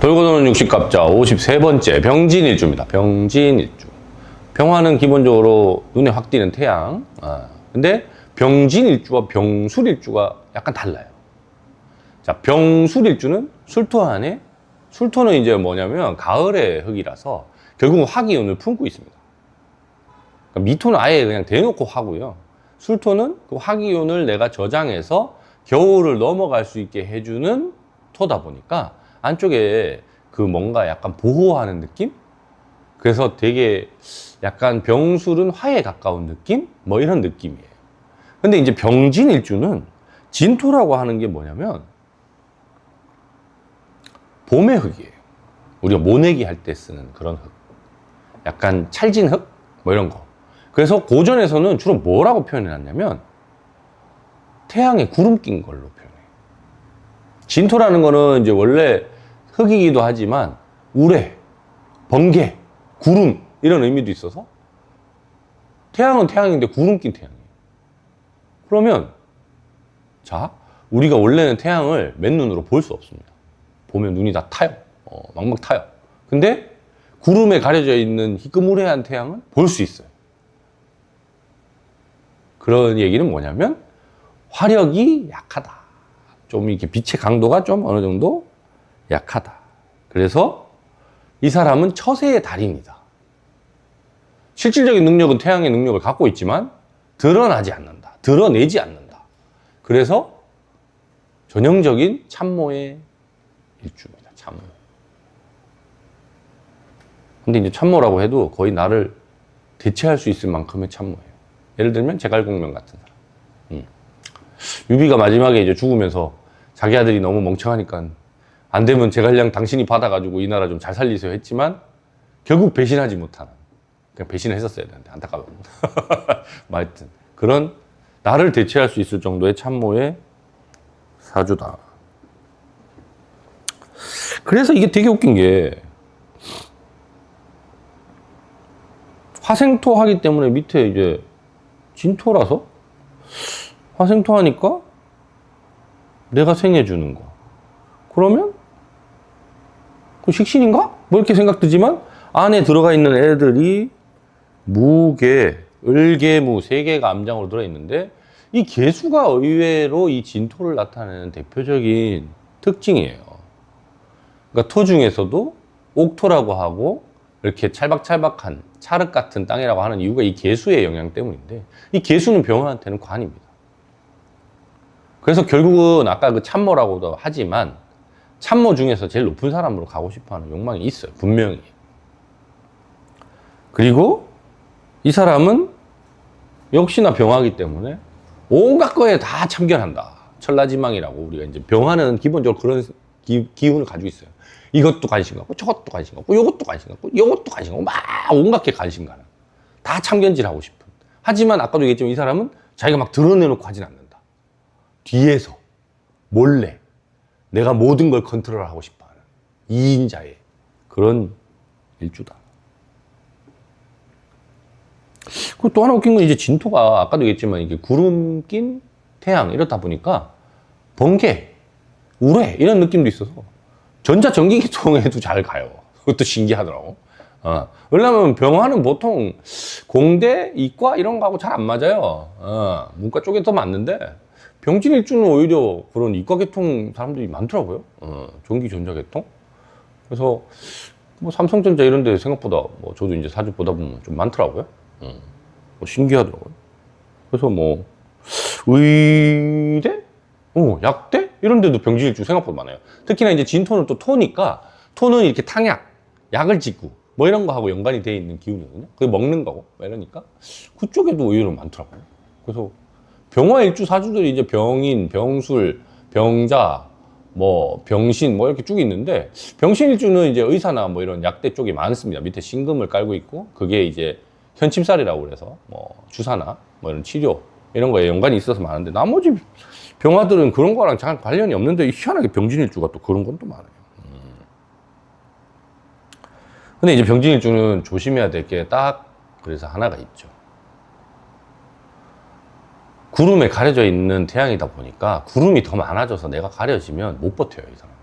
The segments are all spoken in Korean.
돌고 도는 60갑자 53번째 병진일주입니다. 병진일주. 병화는 기본적으로 눈에 확 띄는 태양. 아, 근데 병진일주와 병술일주가 약간 달라요. 자, 병술일주는 술토 안에 술토는 이제 뭐냐면 가을의 흙이라서 결국은 화기운을 품고 있습니다. 그러니까 미토는 아예 그냥 대놓고 화고요. 술토는 그 화기운을 내가 저장해서 겨울을 넘어갈 수 있게 해주는 토다 보니까 안쪽에 그 뭔가 약간 보호하는 느낌? 그래서 되게 약간 병술은 화에 가까운 느낌? 뭐 이런 느낌이에요. 근데 이제 병진일주는 진토라고 하는 게 뭐냐면 봄의 흙이에요. 우리가 모내기 할 때 쓰는 그런 흙. 약간 찰진 흙? 뭐 이런 거. 그래서 고전에서는 주로 뭐라고 표현해 놨냐면 태양에 구름 낀 걸로 표현해요. 진토라는 거는 이제 원래 흙이기도 하지만 우레, 번개, 구름 이런 의미도 있어서 태양은 태양인데 구름 낀 태양이에요. 그러면 자 우리가 원래는 태양을 맨눈으로 볼 수 없습니다. 보면 눈이 다 타요. 어, 막막 타요. 근데 구름에 가려져 있는 희끄무레한 태양은 볼수 있어요. 그런 얘기는 뭐냐면 화력이 약하다. 좀 이렇게 빛의 강도가 좀 어느 정도 약하다. 그래서 이 사람은 처세의 달인이다. 실질적인 능력은 태양의 능력을 갖고 있지만 드러나지 않는다. 드러내지 않는다. 그래서 전형적인 참모의 일주입니다. 참모. 근데 이제 참모라고 해도 거의 나를 대체할 수 있을 만큼의 참모예요. 예를 들면 제갈공명 같은 사람. 음. 유비가 마지막에 이제 죽으면서 자기 아들이 너무 멍청하니까 안 되면 제갈량 당신이 받아가지고 이 나라 좀 잘 살리세요 했지만 결국 배신하지 못하는 그냥 배신을 했었어야 되는데 안타까워. 뭐 하여튼 그런 나를 대체할 수 있을 정도의 참모의 사주다. 그래서 이게 되게 웃긴 게 화생토 하기 때문에 밑에 이제 진토라서 화생토 하니까 내가 생해주는 거. 그러면 그 식신인가? 뭐 이렇게 생각 드지만 안에 들어가 있는 애들이 무개, 을개무 세 개가 암장으로 들어있는데 이 개수가 의외로 이 진토를 나타내는 대표적인 특징이에요. 그러니까 토 중에서도 옥토라고 하고 이렇게 찰박찰박한 찰흙 같은 땅이라고 하는 이유가 이 개수의 영향 때문인데 이 개수는 병화한테는 관입니다. 그래서 결국은 아까 그 참모라고도 하지만 참모 중에서 제일 높은 사람으로 가고 싶어하는 욕망이 있어요. 분명히. 그리고 이 사람은 역시나 병화기 때문에 온갖 거에 다 참견한다. 천라지망이라고 우리가 이제 병화는 기본적으로 그런 기, 기운을 가지고 있어요. 이것도 관심 갖고 저것도 관심 갖고 요것도 관심 갖고 요것도 관심 갖고 막 온갖 게 관심 가는. 다 참견질하고 싶은. 하지만 아까도 얘기했지만 이 사람은 자기가 막 드러내놓고 하진 않는다. 뒤에서 몰래 내가 모든 걸 컨트롤하고 싶어하는 이인자의 그런 일주다. 그리고 또 하나 웃긴 건 이제 진토가 아까도 얘기했지만 이게 구름 낀 태양 이렇다 보니까 번개, 우레 이런 느낌도 있어서 전자 전기계통에도 잘 가요. 그것도 신기하더라고. 어. 왜냐면 병화는 보통 공대, 이과 이런 거하고 잘 안 맞아요. 어. 문과 쪽에 더 맞는데 병진 일주는 오히려 그런 이과계통 사람들이 많더라고요. 어. 전기 전자계통. 그래서 뭐 삼성전자 이런 데 생각보다 뭐 저도 이제 사주 보다 보면 좀 많더라고요. 어. 뭐 신기하더라고요. 그래서 뭐 의대, 어, 약대 이런 데도 병진 일주 생각보다 많아요. 특히나 이제 진토는 또 토니까 토는 이렇게 탕약, 약을 짓고 뭐 이런 거 하고 연관이 돼 있는 기운이거든요. 그게 먹는 거고 뭐 이러니까 그쪽에도 의외로 많더라고요. 그래서 병화 일주 사주들이 이제 병인, 병술, 병자, 뭐 병신 뭐 이렇게 쭉 있는데 병신 일주는 이제 의사나 뭐 이런 약대 쪽이 많습니다. 밑에 신금을 깔고 있고 그게 이제 현침살이라고 그래서 뭐 주사나 뭐 이런 치료 이런 거에 연관이 있어서 많은데 나머지 병화들은 그런 거랑 잘 관련이 없는데 희한하게 병진일주가 또 그런 건 또 많아요. 음. 근데 이제 병진일주는 조심해야 될 게 딱 그래서 하나가 있죠. 구름에 가려져 있는 태양이다 보니까 구름이 더 많아져서 내가 가려지면 못 버텨요, 이 사람.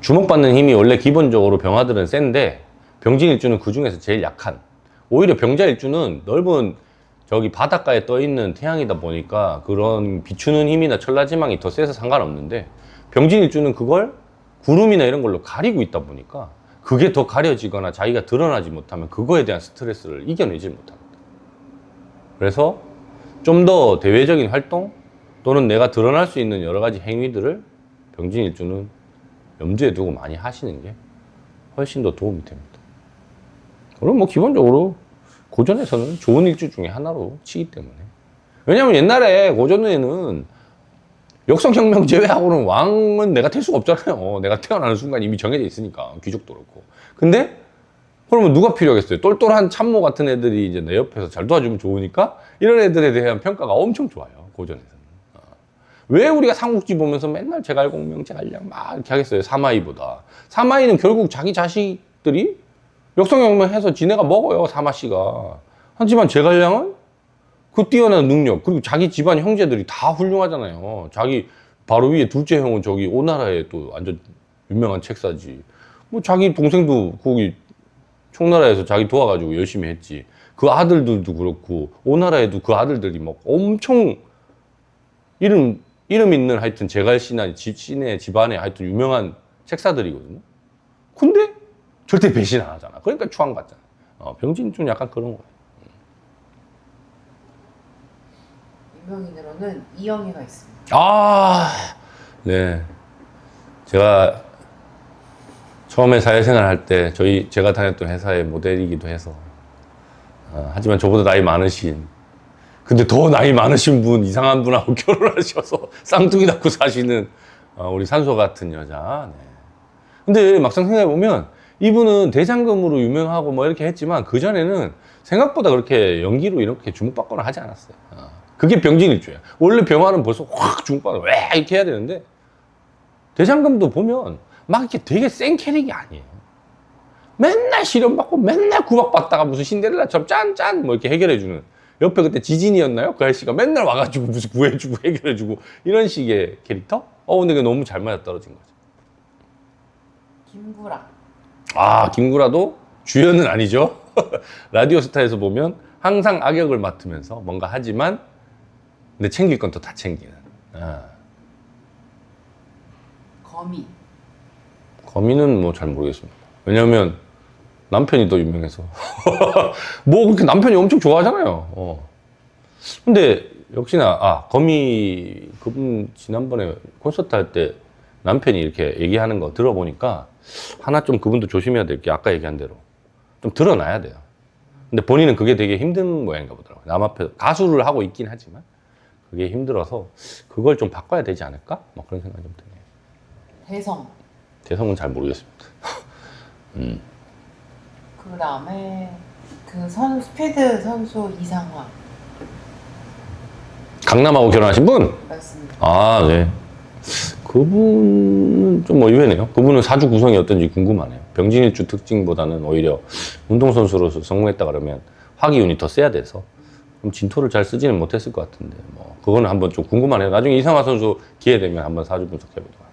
주목받는 힘이 원래 기본적으로 병화들은 센데 병진 일주는 그 중에서 제일 약한. 오히려 병자 일주는 넓은 저기 바닷가에 떠 있는 태양이다 보니까 그런 비추는 힘이나 천라지망이 더 세서 상관없는데 병진 일주는 그걸 구름이나 이런 걸로 가리고 있다 보니까 그게 더 가려지거나 자기가 드러나지 못하면 그거에 대한 스트레스를 이겨내지 못합니다. 그래서 좀 더 대외적인 활동 또는 내가 드러날 수 있는 여러 가지 행위들을 병진 일주는 염두에 두고 많이 하시는 게 훨씬 더 도움이 됩니다. 그럼 뭐 기본적으로 고전에서는 좋은 일주 중에 하나로 치기 때문에. 왜냐면 옛날에 고전에는 역성혁명 제외하고는 왕은 내가 될 수가 없잖아요. 내가 태어나는 순간 이미 정해져 있으니까. 귀족도 그렇고. 근데 그러면 누가 필요하겠어요? 똘똘한 참모 같은 애들이 이제 내 옆에서 잘 도와주면 좋으니까 이런 애들에 대한 평가가 엄청 좋아요. 고전에서는. 어. 왜 우리가 삼국지 보면서 맨날 제갈공명, 제갈량 막 이렇게 하겠어요? 사마이보다. 사마이는 결국 자기 자식들이 역성혁명 해서 지네가 먹어요. 사마씨가. 하지만 제갈량은 그 뛰어난 능력 그리고 자기 집안 형제들이 다 훌륭하잖아요. 자기 바로 위에 둘째 형은 저기 오나라에 또 완전 유명한 책사지. 뭐 자기 동생도 거기 총나라에서 자기 도와가지고 열심히 했지. 그 아들들도 그렇고 오나라에도 그 아들들이 막 엄청 이름 이름 있는 하여튼 제갈 씨나 집 시내 집안에 하여튼 유명한 책사들이거든요. 근데 절대 배신 안 하잖아. 그러니까 추앙받잖아. 어, 병진 좀 약간 그런 거예요. 유명인으로는 이영애가 있습니다. 아, 네. 제가 처음에 사회생활 할 때 저희 제가 다녔던 회사의 모델이기도 해서 어, 하지만 저보다 나이 많으신 근데 더 나이 많으신 분 이상한 분하고 결혼하셔서 쌍둥이 낳고 사시는 어, 우리 산소 같은 여자. 네. 근데 막상 생각해 보면 이분은 대장금으로 유명하고 뭐 이렇게 했지만 그 전에는 생각보다 그렇게 연기로 이렇게 주목받거나 하지 않았어요. 어. 그게 병진일주야. 원래 병화는 벌써 확 주목받아 왜 이렇게 해야 되는데 대장금도 보면 막 이렇게 되게 센 캐릭이 아니에요. 맨날 시련받고 맨날 구박받다가 무슨 신데렐라처럼 짠짠 뭐 이렇게 해결해주는 옆에 그때 지진이었나요? 그 아저씨가 맨날 와가지고 무슨 구해주고 해결해주고 이런 식의 캐릭터? 어 근데 그게 너무 잘 맞아 떨어진 거죠. 김구라. 아 김구라도 주연은 아니죠. 라디오 스타에서 보면 항상 악역을 맡으면서 뭔가 하지만 근데 챙길 건 또 다 챙기는. 아. 거미. 거미는 뭐잘 모르겠습니다. 왜냐면 남편이 더 유명해서. 뭐 그렇게 남편이 엄청 좋아하잖아요. 어. 근데 역시나 아 거미 그분 지난번에 콘서트 할 때 남편이 이렇게 얘기하는 거 들어보니까 하나 좀 그분도 조심해야 될 게 아까 얘기한 대로 좀 드러나야 돼요. 근데 본인은 그게 되게 힘든 모양인가 보더라고요. 남 앞에 가수를 하고 있긴 하지만 그게 힘들어서 그걸 좀 바꿔야 되지 않을까? 뭐 그런 생각이 좀 드네요. 대성. 대성은 잘 모르겠습니다. 그 다음에 그 선, 스피드 선수 이상화. 강남하고 결혼하신 분? 맞습니다. 아, 네. 그분은 좀 의외네요. 그분은 사주 구성이 어떤지 궁금하네요. 병진일주 특징보다는 오히려 운동선수로서 성공했다 그러면 화기운이 더 세야 돼서 그럼 진토를 잘 쓰지는 못했을 것 같은데 뭐 그거는 한번 좀 궁금하네요. 나중에 이상화 선수 기회 되면 한번 사주 분석해 보도록